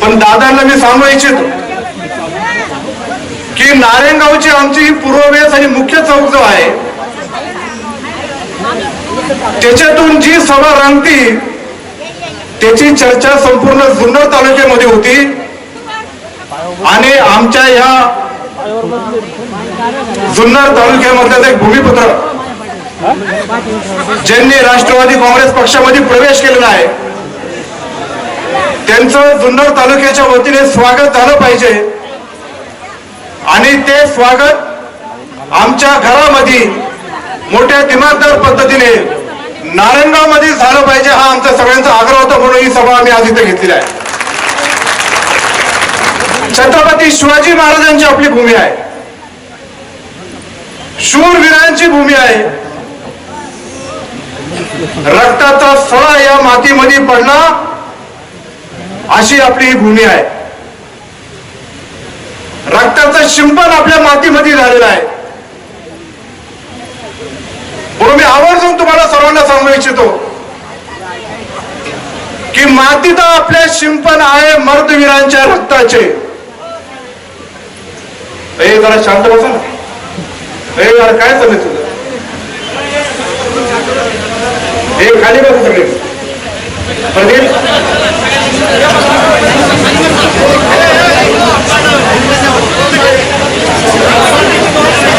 पण दादांना मी सांगू इच्छितो की नारायणगावची आमची ही पूर्ववेस आणि मुख्य चौक जो आहे त्याच्यातून जी सभा रंगती त्याची चर्चा संपूर्ण जुन्नर तालुक्यामध्ये होती. आणि आमच्या या जुन्नर तालुक्यामधलं एक भूमिपुत्र ज्यांनी राष्ट्रवादी काँग्रेस पक्षामध्ये प्रवेश केलेला आहे त्यांचं जुन्नर तालुक्याच्या वतीने स्वागत झालं पाहिजे. आणि ते स्वागत आमच्या घरामध्ये मोठ्या दिमागदार पद्धतीने नारंगामध्ये झालं पाहिजे हा आमचा सगळ्यांचा आग्रह होता म्हणून ही सभा आम्ही आज इथे घेतलेली आहे. छत्रपती शिवाजी महाराजांची आपली भूमी आहे. शूरवीरांची भूमी आहे. रक्ताचा सळा या मातीमध्ये पडला अशी आपली ही भूमी आहे. रक्ताचं शिंपण आपल्या मातीमध्ये झालेलं आहे. म्हणून मी आवर्जून तुम्हाला सर्वांना सांगू इच्छितो की मातीत आपल्या शिंपण आहे मर्दवीरांच्या रक्ताचे. ए जरा शांत बसा. ना ए जरा काय चाललंय तुझं? हे खाली बघा सगळे. प्रदीप.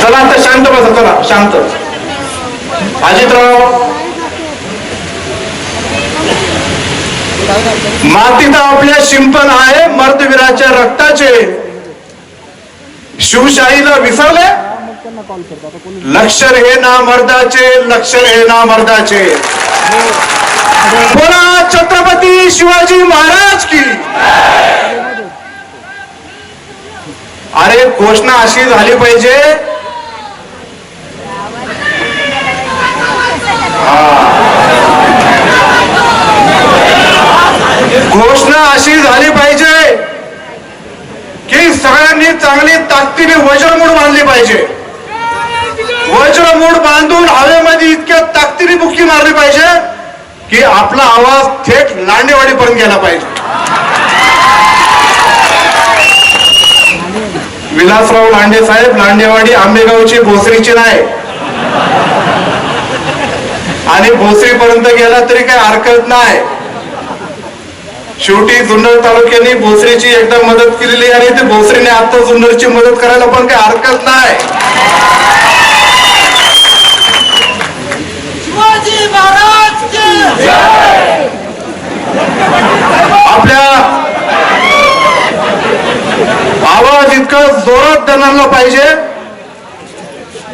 चला आता शांत बसा चला शांत. अजितराव. मातीत आपल्या शिंपण आहे मर्दवीराच्या रक्ताचे. शिवशाहीला विसरले लक्षर हे ना मर्दाचे लक्षर हे ना मर्दाचे. बोला छत्रपती शिवाजी महाराज की. अरे घोषणा अशी झाली पाहिजे. घोषणा अशी झाली पाहिजे की सगळ्यांनी चांगली ताकदीने वज्रमूड बांधली पाहिजे. वज्रमूड बांधून हवेमध्ये इतक्या ताकदीने बुक्की मारली पाहिजे की आपला आवाज थेट लांडेवाडीपर्यंत गेला पाहिजे. विलासराव लांडे साहेब लांडेवाडी आंबेगावची भोसरीची नाही आणि भोसरीपर्यंत गेला तरी काही हरकत नाही. शेवटी जुन्नर तालुक्याने भोसरीची एकदा मदत केलेली आणि ते भोसरीने आता जुन्नरची मदत करायला पण काही हरकत नाही. आपल्या आवाज इतका जोरात देणारला पाहिजे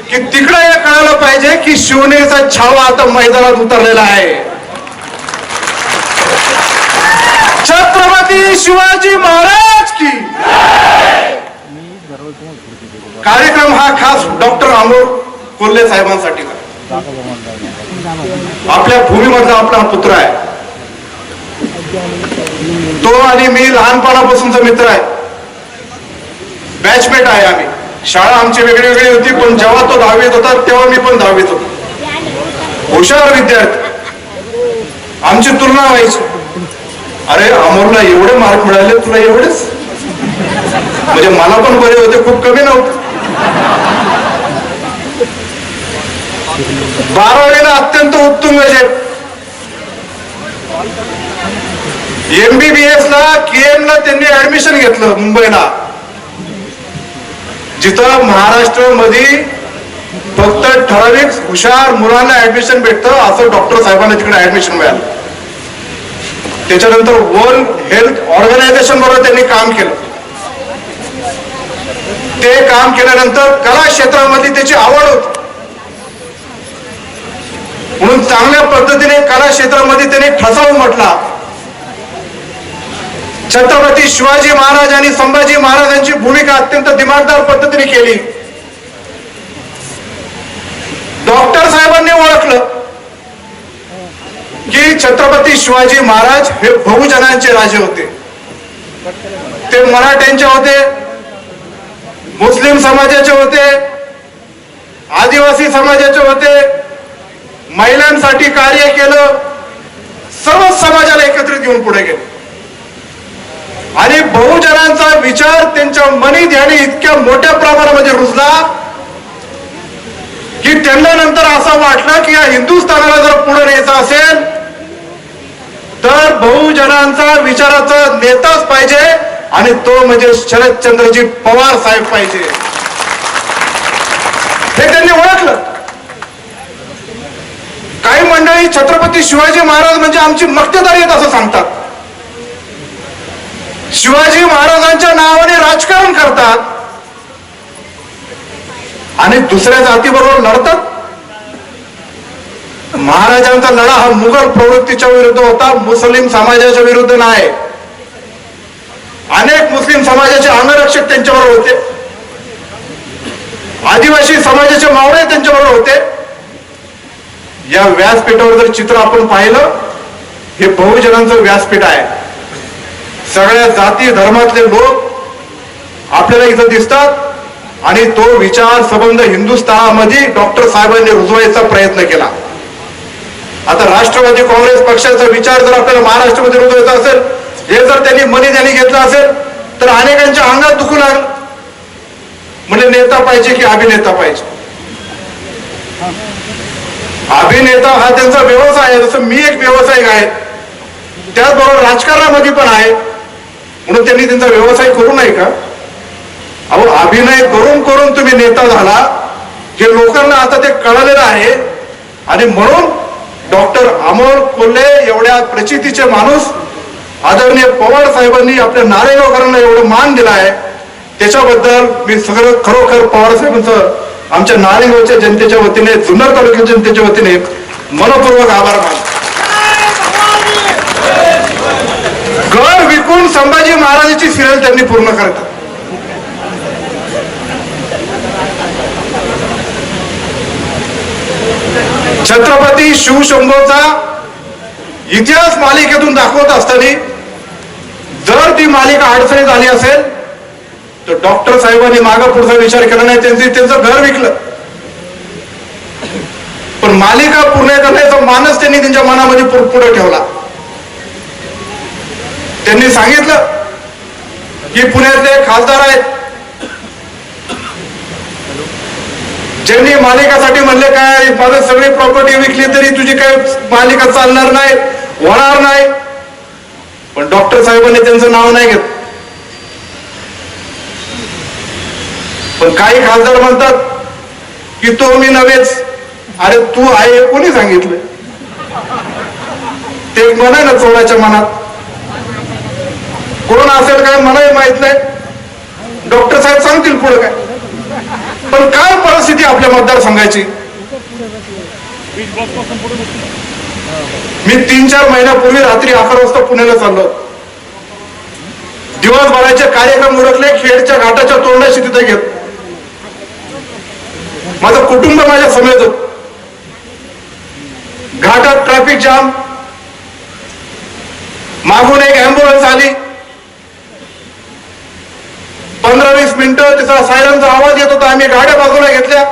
की तिकडे हे कळायला पाहिजे की शिवनेचा छावा आता मैदानात उतरलेला आहे. छत्रपती शिवाजी महाराज की. कार्यक्रम हा खास डॉक्टर अमोल कोल्हे साहेबांसाठी आपल्या भूमीमधला आपला पुत्र आहे. तो आणि मी लहानपणापासूनचा मित्र आहे. बॅचमेट आहे आम्ही. शाळा आमची वेगळी वेगळी होती पण जेव्हा तो दहावीत होता तेव्हा मी पण दहावीत होतो. हुशार विद्यार्थी. आमची तुलना व्हायची. अरे अमोलला एवढे मार्क मिळाले तुला एवढेच? म्हणजे मला पण बरे होते खूप कमी नव्हते. बारावीला अत्यंत उत्तुंग एमबीबीएस ला केएम ला त्यांनी ऍडमिशन घेतलं मुंबईला. जिथं महाराष्ट्रामध्ये फक्त ठराविक हुशार मुलांना ऍडमिशन भेटतं असं डॉक्टर साहेबांना तिकडे ऍडमिशन मिळालं. त्याच्यानंतर वर्ल्ड हेल्थ ऑर्गनायझेशन बरोबर त्यांनी काम केलं. ते काम केल्यानंतर कला क्षेत्रामध्ये त्याची आवड होती. म्हणून चांगल्या पद्धतीने कला क्षेत्रामध्ये त्याने ठसावून म्हटला. छत्रपती शिवाजी महाराज आणि संभाजी महाराजांची भूमिका अत्यंत दिमागदार पद्धतीने केली. डॉक्टर साहेबांनी ओळखलं. की छत्रपती शिवाजी महाराज हे बहुजनांचे राजे होते. ते मराठ्यांचे होते मुस्लिम समाजाचे होते आदिवासी समाजाचे होते. महिलांसाठी कार्य केलं सर्व समाजाला एकत्रित घेऊन पुढे गेले. आणि बहुजनांचा विचार त्यांच्या मनी ध्यानी इतक्या मोठ्या प्रमाणामध्ये रुजला की त्यांना नंतर असं वाटलं की या हिंदुस्थानाला जर पुढे न्यायचं असेल तर बहुजनांचा विचाराचा नेताच पाहिजे आणि तो म्हणजे शरदचंद्रजी पवार साहेब पाहिजे. हे त्यांनी ओळखलं. काही मंडळी छत्रपती शिवाजी महाराज म्हणजे आमची मक्तेदारी आहेत असं सांगतात. शिवाजी महाराजांच्या नावाने राजकारण करतात. आणि दुसऱ्या जातीबरोबर लढतात. महाराजांचा लढा हा मुघल प्रवृत्तीच्या विरुद्ध होता मुस्लिम समाजाच्या विरुद्ध नाही. अनेक मुस्लिम समाजाचे अंगरक्षक त्यांच्याबरोबर होते. आदिवासी समाजाचे मावळे त्यांच्याबरोबर होते. या व्यासपीठावर जर चित्र आपण पाहिलं हे बहुजनांचं व्यासपीठ आहे. सगळ्या जाती धर्मातले लोक आपल्याला इथं दिसतात आणि तो विचार संबंध हिंदुस्थानामध्ये डॉक्टर साहेबांनी रुजवायचा प्रयत्न केला. आता राष्ट्रवादी काँग्रेस पक्षाचा विचार जर आपल्याला महाराष्ट्रामध्ये रुजवायचा असेल हे जर त्यांनी मनी त्यांनी घेतलं असेल तर अनेकांच्या अंगात दुखू लागलं. म्हणजे नेता पाहिजे की अभिनेता पाहिजे? अभिनेता हा त्यांचा व्यवसाय आहे जसं मी एक व्यावसायिक आहे. त्याचबरोबर राजकारणामध्ये पण आहे. म्हणून त्यांनी त्यांचा व्यवसाय करू नये का? अहो अभिनय करून करून तुम्ही नेता झाला. हे लोकांना आता ते कळलेलं आहे. आणि म्हणून डॉक्टर अमोल कोल्हे एवढ्या प्रचितीचे माणूस आदरणीय पवार साहेबांनी आपल्या नारेगावकरांना एवढं मान दिला आहे. त्याच्याबद्दल मी सगळं खरोखर पवार साहेबांचं आमच्या नारेगावच्या जनतेच्या वतीने जुन्नर तालुक्याच्या जनतेच्या वतीने मनपूर्वक आभार मानतो. घर विकून संभाजी महाराजांची सिरियल त्यांनी पूर्ण करतात. छत्रपती शिवशंभोचा इतिहास मालिकेतून दाखवत असताना जर ती मालिका अडचणी झाली असेल तर डॉक्टर साहेबांनी मागा पुढचा विचार केला नाही त्यांनी त्यांचं घर विकलं. पण मालिका पूर्ण करण्याचा मानस त्यांनी त्यांच्या मनामध्ये पुढे ठेवला. त्यांनी सांगितलं की पुण्यातले खासदार आहेत. ज्यांनी मालिकासाठी म्हणले काय माझं सगळी प्रॉपर्टी विकली तरी तुझी काय मालिका चालणार नाही होणार नाही. पण डॉक्टर साहेबांनी त्यांचं नाव नाही घेत पण काही खासदार म्हणतात की तो मी नव्हेच. अरे तू आहे कोणी सांगितलं? ते मन आहे ना चोराच्या मनात. कोण असेल काय मलाही माहीत नाही. डॉक्टर साहेब सांगतील पुढे काय. पण काय परिस्थिती आपल्या मतदारसंघाची? मी तीन चार महिन्यापूर्वी रात्री अकरा वाजता पुण्याला चाललो. दिवसभराचे कार्यक्रम उरकले खेडच्या घाटाच्या तोंडाशी तिथे घेत माझं कुटुंब माझ्या समेत घाटात ट्रॅफिक जाम मागून एक अँब्युलन्स आली. पंधरा वीस मिनिटं त्याचा सायरनचा आवाज येत होता. आम्ही गाड्या बाजूला घेतल्या.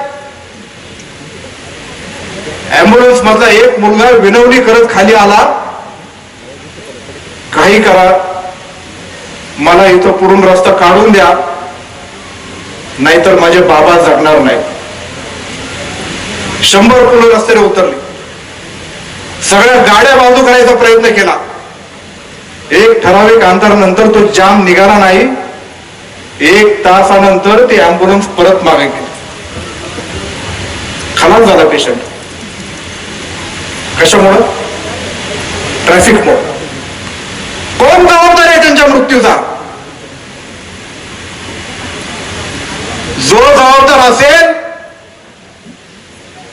अँब्युलन्स मधला एक मुलगा विनवणी करत खाली आला. काही करा. मला इथं पुढून रस्ता काढून द्या. नाहीतर माझे बाबा जगणार नाही शंभर पुढे रस्त्याने उतरले. सगळ्या गाड्या बाजू करायचा प्रयत्न केला. एक ठराविक अंतरानंतर तो जाम निघाला नाही. एक तासानंतर ते अँब्युलन्स परत मागे गेले. खलास झाला पेशंट कशामुळं? ट्रॅफिकमुळं कोण जबाबदार आहे त्यांच्या मृत्यूचा? जो जबाबदार असेल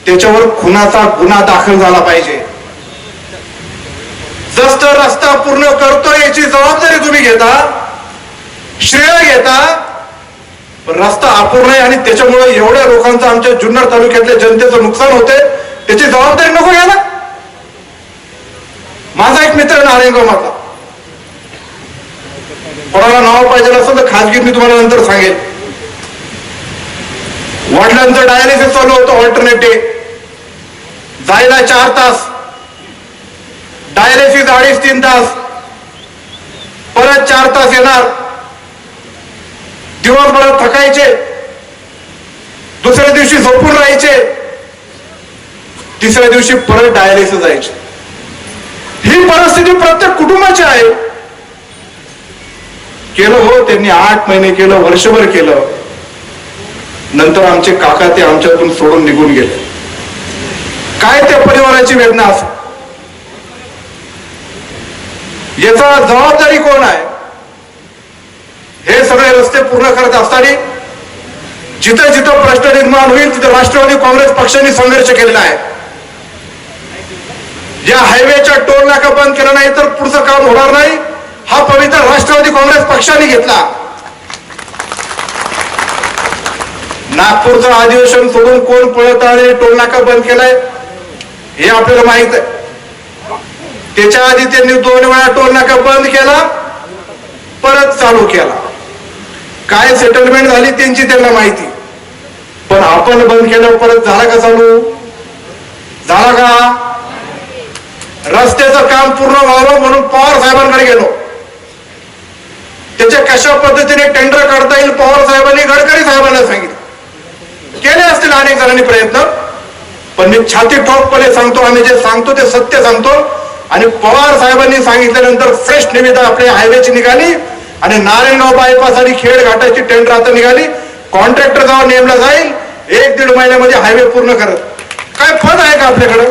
त्याच्यावर खुनाचा गुन्हा दाखल झाला पाहिजे. जस्त रस्ता पूर्ण करतो याची जबाबदारी तुम्ही घेता श्रेय घेता रस्ता अपूर्ण आहे आणि त्याच्यामुळे एवढ्या लोकांचं आमच्या जुन्नर तालुक्यातल्या जनतेचं नुकसान होते. त्याची जबाबदारी नको घ्यायला. माझा एक मित्र नारायणगाव माझा कोणाला नाव पाहिजे असेल तर खाजगी मी तुम्हाला नंतर सांगेल वडिलांचं डायलिसिस चालू होतं ऑल्टरनेटिव्ह जायला चार तास. डायलिसिस अडीच तीन तास. परत चार तास येणार. दिवसभरात थकायचे. दुसऱ्या दिवशी झोपून राहायचे. तिसऱ्या दिवशी परत डायलिसिस जायचे. ही परिस्थिती प्रत्येक कुटुंबाची आहे. केलं हो त्यांनी आठ महिने केलं वर्षभर केलं. नंतर आमचे काका ते आमच्यातून सोडून निघून गेले. काय त्या परिवाराची वेदना असं याचा जबाबदारी कोण आहे? हे सगळे रस्ते पूर्ण करत असताना जिथं जिथं प्रश्न निर्माण होईल तिथं राष्ट्रवादी काँग्रेस पक्षाने संघर्ष केलेला आहे. या हायवेच्या टोल नाका बंद केला नाही तर पुढचं काम होणार नाही. हा पवित्र राष्ट्रवादी काँग्रेस पक्षाने घेतला. नागपूरचं अधिवेशन सोडून कोण पळत आणि टोल नाका बंद केलाय हे आपल्याला माहीत आहे. त्याच्या आधी त्यांनी दोन वेळा टोल नाका बंद केला परत चालू केला. काय सेटलमेंट झाली त्यांची त्यांना माहिती. पण आपण बंद केलं परत झाला का चालू? झाला का? रस्त्याचं काम पूर्ण व्हावं म्हणून पवार साहेबांकडे गेलो. त्याच्या कशा पद्धतीने टेंडर काढता येईल पवार साहेबांनी? गडकरी साहेबांना सांगितलं. केले असतील अनेक जणांनी प्रयत्न. पण मी छाती ठोकपणे सांगतो आम्ही जे सांगतो ते सत्य सांगतो. आणि पवार साहेबांनी सांगितल्यानंतर फ्रेश निविदा आपल्या हायवेची निघाली. आणि नारायणगाव बायपास आणि खेड घाटाची टेंडर आता निघाली. कॉन्ट्रॅक्टर जाऊन नेमला जाईल. एक दीड महिन्यामध्ये हायवे पूर्ण करत. काय फन आहे का आपल्याकडं?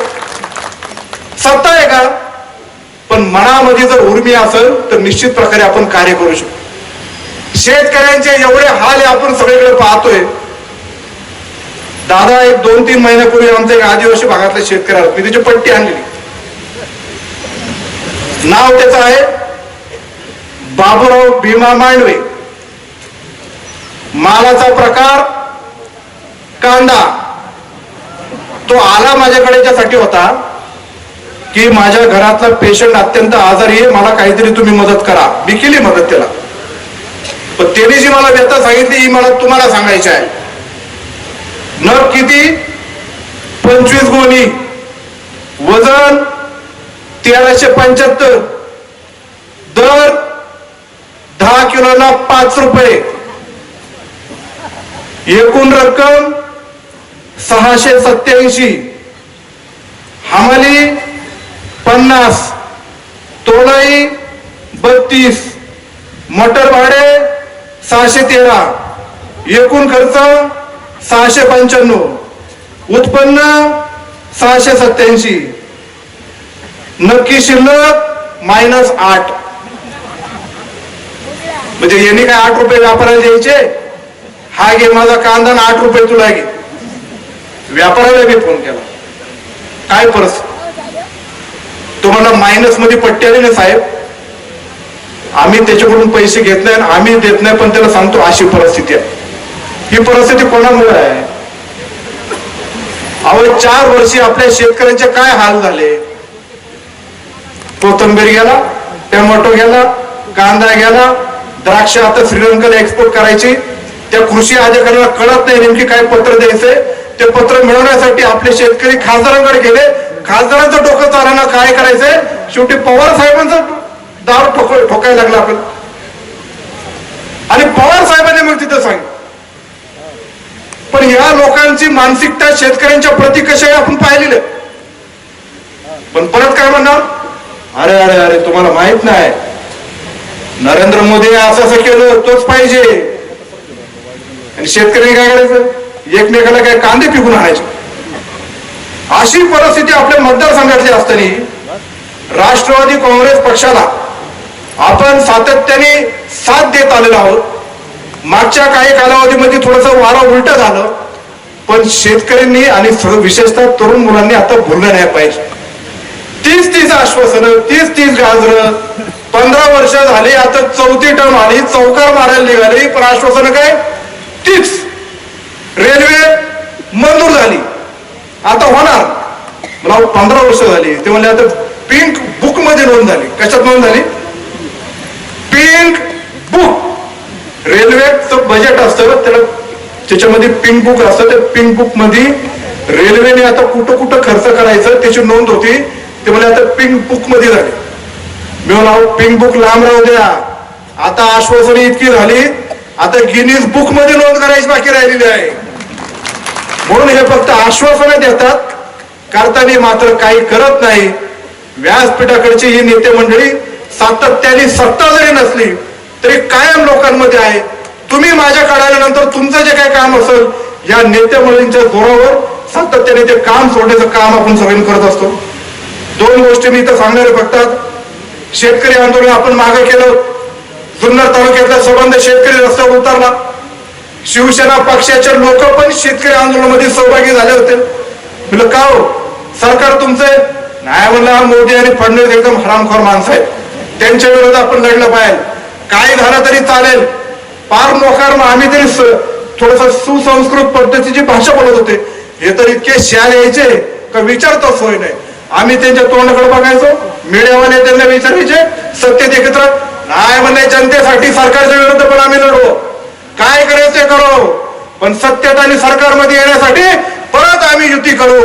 सत्ता आहे का? पण मनामध्ये जर उर्मी असेल तर निश्चित प्रकारे आपण कार्य करू शकतो शेतकऱ्यांचे एवढे हाल आपण सगळीकडे पाहतोय. दादा एक दोन तीन महिन्यापूर्वी आमच्या एक आदिवासी भागातल्या शेतकऱ्याला मी त्याची पट्टी आणलेली. नाव त्याचं आहे? बाबूराव भीमा मांडवे. मालाचा प्रकार कांदा. तो आला माझ्याकडे याच्यासाठी होता की माझ्या घरातला पेशंट अत्यंत आजारी आहे मला काहीतरी तुम्ही मदत करा. मी केली मदत त्याला. पण त्याने जी मला व्यथा सांगितली ही मला तुम्हाला सांगायची आहे. न किती? पंचवीस गोणी. वजन तेराशे पंच्याहत्तर. दर किलोला पाच रुपये. एकूण रक्कम सहाशे सत्याऐंशी हमाली पन्नास. तोलाई बत्तीस. मोटर भाडे सहाशे तेरा. एकूण खर्च सहाशे पंच्याण्णव. उत्पन्न सहाशे सत्याऐंशी नक्की शिल्लक मायनस आठ. म्हणजे यांनी काय आठ रुपये व्यापाराला द्यायचे? हा घे माझा कांदा ना आठ रुपये तुला घे. व्यापाराला मी फोन केला. काय परस तुम्हाला मायनसमध्ये पट्टी आली ना साहेब? आम्ही त्याच्याकडून पैसे घेत नाही आणि आम्ही देत नाही पण त्याला सांगतो अशी परिस्थिती आहे. ही परिस्थिती कोणामुळे आहे? अहो चार वर्षी आपल्या शेतकऱ्यांचे काय हाल झाले? कोथंबीर गेला टोमॅटो गेला कांदा गेला द्राक्ष आता श्रीलंकेला एक्सपोर्ट करायची. त्या कृषी अधिकाऱ्याला कळत नाही नेमकी काय पत्र द्यायचंय. ते पत्र मिळवण्यासाठी आपले शेतकरी खासदारांकडे गेले. खासदारांचं डोकं चालणं काय करायचंय? शेवटी पवार साहेबांचं दार ठोक ठोकायला लागला आपण. आणि पवार साहेबांनी मग तिथं सांगितलं. पण या लोकांची मानसिकता शेतकऱ्यांच्या प्रती कशा आपण पाहिलेलं पण परत काय म्हणणार? अरे अरे अरे तुम्हाला माहीत नाही. नरेंद्र मोदी असं असं केलं तोच पाहिजे. आणि शेतकऱ्यांनी काय करायचं? एकमेकाला काय कांदे पिकून आणायचे. अशी परिस्थिती आपल्या मतदारसंघातली असताना राष्ट्रवादी काँग्रेस पक्षाला आपण सातत्याने साथ देत आलेलो आहोत. मागच्या काही कालावधीमध्ये थोडस वारं उलट झालं पण शेतकऱ्यांनी आणि विशेषतः तरुण मुलांनी आता भुललं नाही पाहिजे. तीस तीस आश्वासनं तीस तीस गाजरं पंधरा वर्ष झाली आता चौथी टर्म आली चौकार मारायला निघाली पण आश्वासन काय? तीच. रेल्वे मंजूर झाली. आता होणार. मला पंधरा वर्ष झाली. ते म्हणले आता पिंक बुकमध्ये नोंद झाली. कशात नोंद झाली? पिंक बुक रेल्वेचं बजेट असतं त्याला त्याच्यामध्ये पिंक बुक असतं. त्या पिंक बुकमध्ये रेल्वेने आता कुठं कुठं खर्च करायचं त्याची नोंद होती. ते म्हणजे आता पिंक बुकमध्ये झाली. मिळून पिंक बुक लांब राहू द्या. आता आश्वासने इतकी झाली आता गिनीज बुकमध्ये नोंद करायची बाकी राहिलेली आहे. म्हणून हे फक्त आश्वासने देतात करताना मात्र काही करत नाही. व्यासपीठाकडची ही नेते मंडळी सातत्याने सत्ता जरी नसली तरी कायम लोकांमध्ये आहे. तुम्ही माझ्या आल्यानंतर तुमचं जे काही काम असेल या नेते मंडळींच्या जोरावर सातत्याने ते काम सोडण्याचं काम आपण सगळ्यांनी करत असतो. दोन गोष्टी मी इथं सांगणारे बघतात शेतकरी आंदोलन आपण मागे केलं. जुन्नर तालुक्यातला संबंध शेतकरी रस्त्यावर उतरला. शिवसेना पक्षाचे लोक पण शेतकरी आंदोलनामध्ये सहभागी झाले होते. म्हणलं का हो? सरकार तुमचं नाही म्हणलं मोदी आणि फडणवीस एकदम हरामखोर माणसं आहेत. त्यांच्या विरोधात आपण लढलं पाहिजे. काय झालं तरी चालेल. पार मोकार मग आम्ही तरी थोडस सुसंस्कृत पद्धतीची भाषा बोलत होते. हे तर इतके शाल यायचे का विचारता सोय नाही. आम्ही त्यांच्या तोंडाकडे बघायचो. मीडियावाले त्यांना विचारायचे सत्तेत एकत्र. नाही म्हणले जनतेसाठी सरकारच्या विरुद्ध पण आम्ही लढवू काय करायचं ते करू. पण सत्तेत आणि सरकारमध्ये येण्यासाठी परत आम्ही युती करू.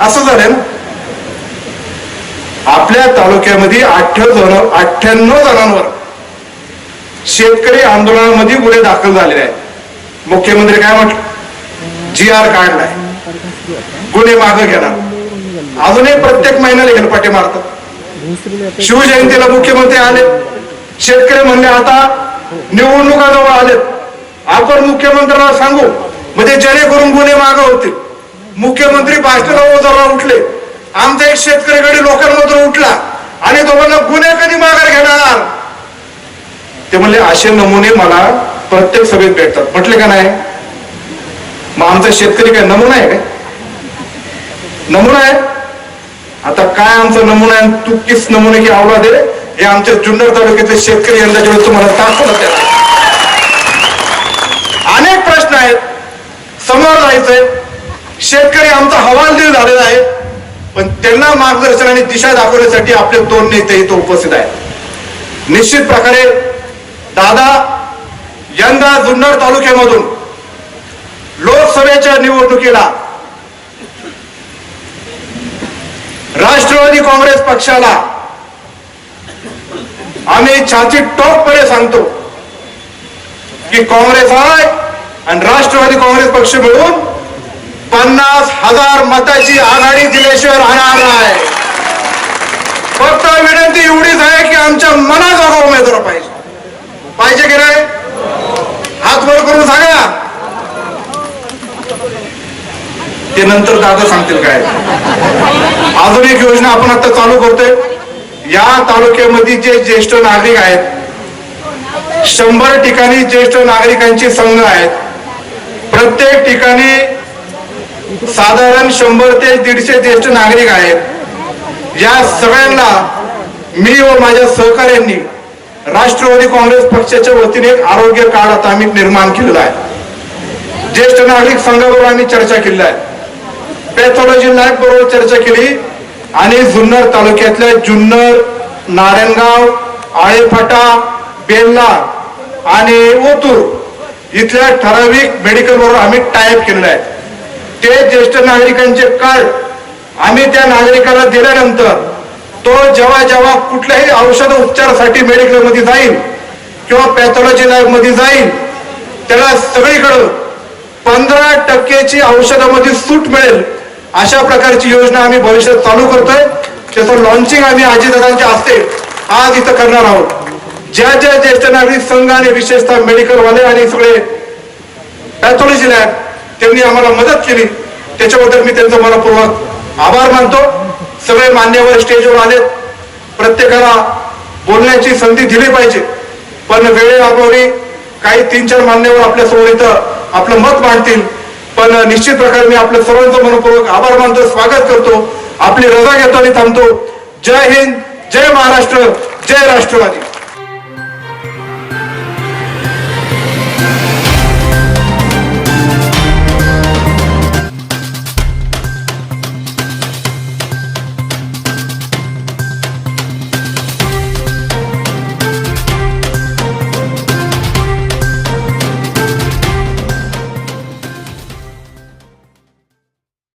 असं झालं ना? आपल्या तालुक्यामध्ये अठ्ठावन्न जण अठ्ठ्याण्णव जणांवर शेतकरी आंदोलनामध्ये गुन्हे दाखल झालेले आहेत. मुख्यमंत्री काय म्हटलं? जी आर काढलाय. गुन्हे मागे घेणार. अजूनही प्रत्येक महिन्याला हेलपाटे मारतात. शिवजयंतीला मुख्यमंत्री आले. शेतकरी म्हणले आता निवडणुका जवळ आलेत. आपण मुख्यमंत्र्यांना सांगू. म्हणजे जेणेकरून गुन्हे मागे होतील. मुख्यमंत्री भाषणाला जरा उठले. आमचा एक शेतकरी गडी लोकांमधून उठला. आणि तो म्हणला गुन्हे कधी माघार घेणार? ते म्हणले असे नमुने मला प्रत्येक सभेत भेटतात. म्हटले का नाही? मग आमचा शेतकरी काय नमुना आहे काय? नमुना आहे. आता काय आमचा नमुना आहे? तू किस नमुने की आवला दे हे आमच्या जुन्नर तालुक्यातले शेतकरी यंदा जेवढे तुम्हाला दाखवलं त्याला. अनेक प्रश्न आहेत. समोर जायचंय. शेतकरी आमचा हवालदिल झालेला आहे. पण त्यांना मार्गदर्शन आणि दिशा दाखवण्यासाठी आपले दोन नेते इथं उपस्थित आहेत. निश्चित प्रकारे दादा यंदा जुन्नर तालुक्यामधून लोकसभेच्या निवडणुकीला राष्ट्रवादी काँग्रेस पक्षाला आम्ही छाती टोकपणे सांगतो की काँग्रेस आहे आणि राष्ट्रवादी काँग्रेस पक्ष मिळून पन्नास हजार मताची आघाडी दिल्याशिवाय राहणार नाही. फक्त विनंती एवढीच आहे की आमच्या मनाजोगा उमेदवार पाहिजे. पाहिजे की नाही? हात वर करून सांगा. ते नंतर दादा सांगतील काय. अजून एक योजना आपण आता चालू करतोय. या तालुक्यामध्ये जे ज्येष्ठ नागरिक आहेत शंभर ठिकाणी ज्येष्ठ नागरिकांची संघ आहेत. प्रत्येक ठिकाणी साधारण शंभर ते दीडशे ज्येष्ठ नागरिक आहेत. या सगळ्यांना मी व माझ्या सहकाऱ्यांनी राष्ट्रवादी काँग्रेस पक्षाच्या वतीने एक आरोग्य कार्ड आता आम्ही निर्माण केलेलं आहे. ज्येष्ठ नागरिक संघाबरोबर आम्ही चर्चा केली आहे. पॅथॉलॉजी लॅब बरोबर चर्चा केली. आणि जुन्नर तालुक्यातल्या जुन्नर नारायणगाव आळेफाटा बेल्ला आणि ओतूर इथल्या ठराविक मेडिकल बरोबर आम्ही टायप केलेलं आहे. ते ज्येष्ठ नागरिकांचे कार्ड आम्ही त्या नागरिकाला दिल्यानंतर तो जेव्हा जेव्हा कुठल्याही औषध उपचारासाठी मेडिकलमध्ये जाईल किंवा पॅथॉलॉजी लॅबमध्ये जाईल त्याला सगळीकडं पंधरा टक्केची औषधामध्ये सूट मिळेल. अशा प्रकारची योजना आम्ही भविष्यात चालू करतोय. त्याचं लॉन्चिंग आम्ही अजितदादांच्या हस्ते आज इथं करणार आहोत. ज्या ज्या ज्येष्ठ नागरिक संघ आणि विशेषतः मेडिकलवाले आणि सगळे पॅथॉलॉजी लॅब त्यांनी आम्हाला मदत केली. त्याच्याबद्दल मी त्यांचा मनपूर्वक आभार मानतो. सगळे मान्यवर स्टेजवर आलेत. प्रत्येकाला बोलण्याची संधी दिली पाहिजे. पण वेळेअभावी काही तीन चार मान्यवर आपल्यासमोर इथं आपलं मत मांडतील. पण निश्चित प्रकारे मी आपल्या सर्वांचं मनपूर्वक आभार मानतो स्वागत करतो. आपली रजा घेतो आणि थांबतो. जय हिंद जय महाराष्ट्र जय राष्ट्रवादी.